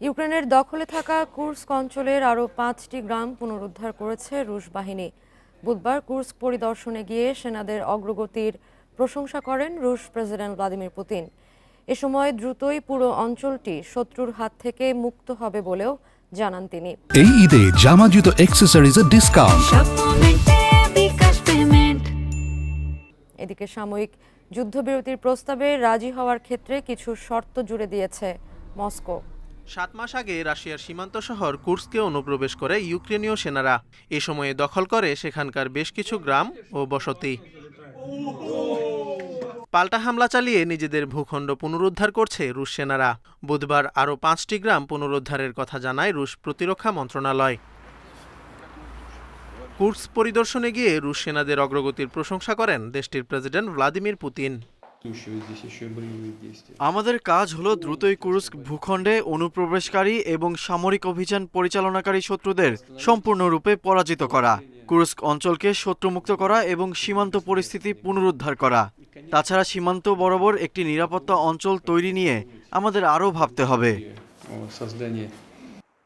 ইউক্রেনের দখলে থাকা কুর্স্ক অঞ্চলের আরও পাঁচটি গ্রাম পুনরুদ্ধার করেছে রুশ বাহিনী। বুধবার কুর্স্ক পরিদর্শনে গিয়ে সেনাদের অগ্রগতির প্রশংসা করেন রুশ প্রেসিডেন্ট ভ্লাদিমির পুতিন। এ সময় দ্রুতই পুরো অঞ্চলটি শত্রুর হাত থেকে মুক্ত হবে বলেও জানান তিনি। এই ঈদে জামা জুতো ডিসকাউন্ট এদিকে সাময়িক যুদ্ধবিরতির প্রস্তাবে রাজি হওয়ার ক্ষেত্রে কিছু শর্ত জুড়ে দিয়েছে মস্কো। সাত মাস আগে রাশিয়ার সীমান্ত শহর কুর্সকে অনুপ্রবেশ করে ইউক্রেনীয় সেনারা। এ সময়ে দখল করে সেখানকার বেশ কিছু গ্রাম ও বসতি। পাল্টা হামলা চালিয়ে নিজেদের ভূখণ্ড পুনরুদ্ধার করছে রুশ সেনারা। বুধবার আরও পাঁচটি গ্রাম পুনরুদ্ধারের কথা জানায় রুশ প্রতিরক্ষা মন্ত্রণালয়। কুর্স পরিদর্শনে গিয়ে রুশ সেনাদের অগ্রগতির প্রশংসা করেন দেশটির প্রেসিডেন্ট ভ্লাদিমির পুতিন। আমাদের কাজ হলো দ্রুতই কুরুস্ক ভূখণ্ডে অনুপ্রবেশকারী এবং সামরিক অভিযান পরিচালনাকারী শত্রুদের সম্পূর্ণরূপে পরাজিত করা কুরুস্ক অঞ্চলকে শত্রুমুক্ত করা এবং সীমান্ত পরিস্থিতি পুনরুদ্ধার করা। তাছাড়া সীমান্ত বরাবর একটি নিরাপত্তা অঞ্চল তৈরি নিয়ে আমাদের আরও ভাবতে হবে।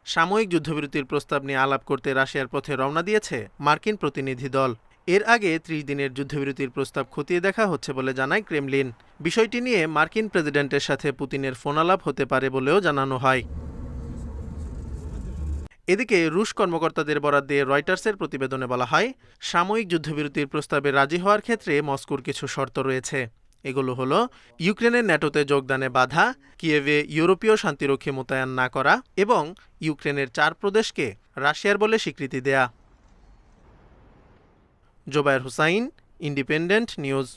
সাময়িক যুদ্ধবিরতির প্রস্তাব নিয়ে আলাপ করতে রাশিয়ার পথে রওনা দিয়েছে মার্কিন প্রতিনিধি দল। এর আগে ত্রিশ দিনের যুদ্ধবিরতির প্রস্তাব খতিয়ে দেখা হচ্ছে বলে জানায় ক্রেমলিন। বিষয়টি নিয়ে মার্কিন প্রেসিডেন্টের সাথে পুতিনের ফোনালাপ হতে পারে বলেও জানানো হয়। এদিকে রুশ কর্মকর্তাদের বরাদ দিয়ে রয়টার্সের প্রতিবেদনে বলা হয়, সাময়িক যুদ্ধবিরতির প্রস্তাবে রাজি হওয়ার ক্ষেত্রে মস্কোর কিছু শর্ত রয়েছে। এগুলো হলো, ইউক্রেনের ন্যাটোতে যোগদানে বাধা, কিয়েভে ইউরোপীয় শান্তিরক্ষী মোতায়েন না করা এবং ইউক্রেনের চার প্রদেশকে রাশিয়ার বলে স্বীকৃতি দেয়া। Zobayer Hussain independent news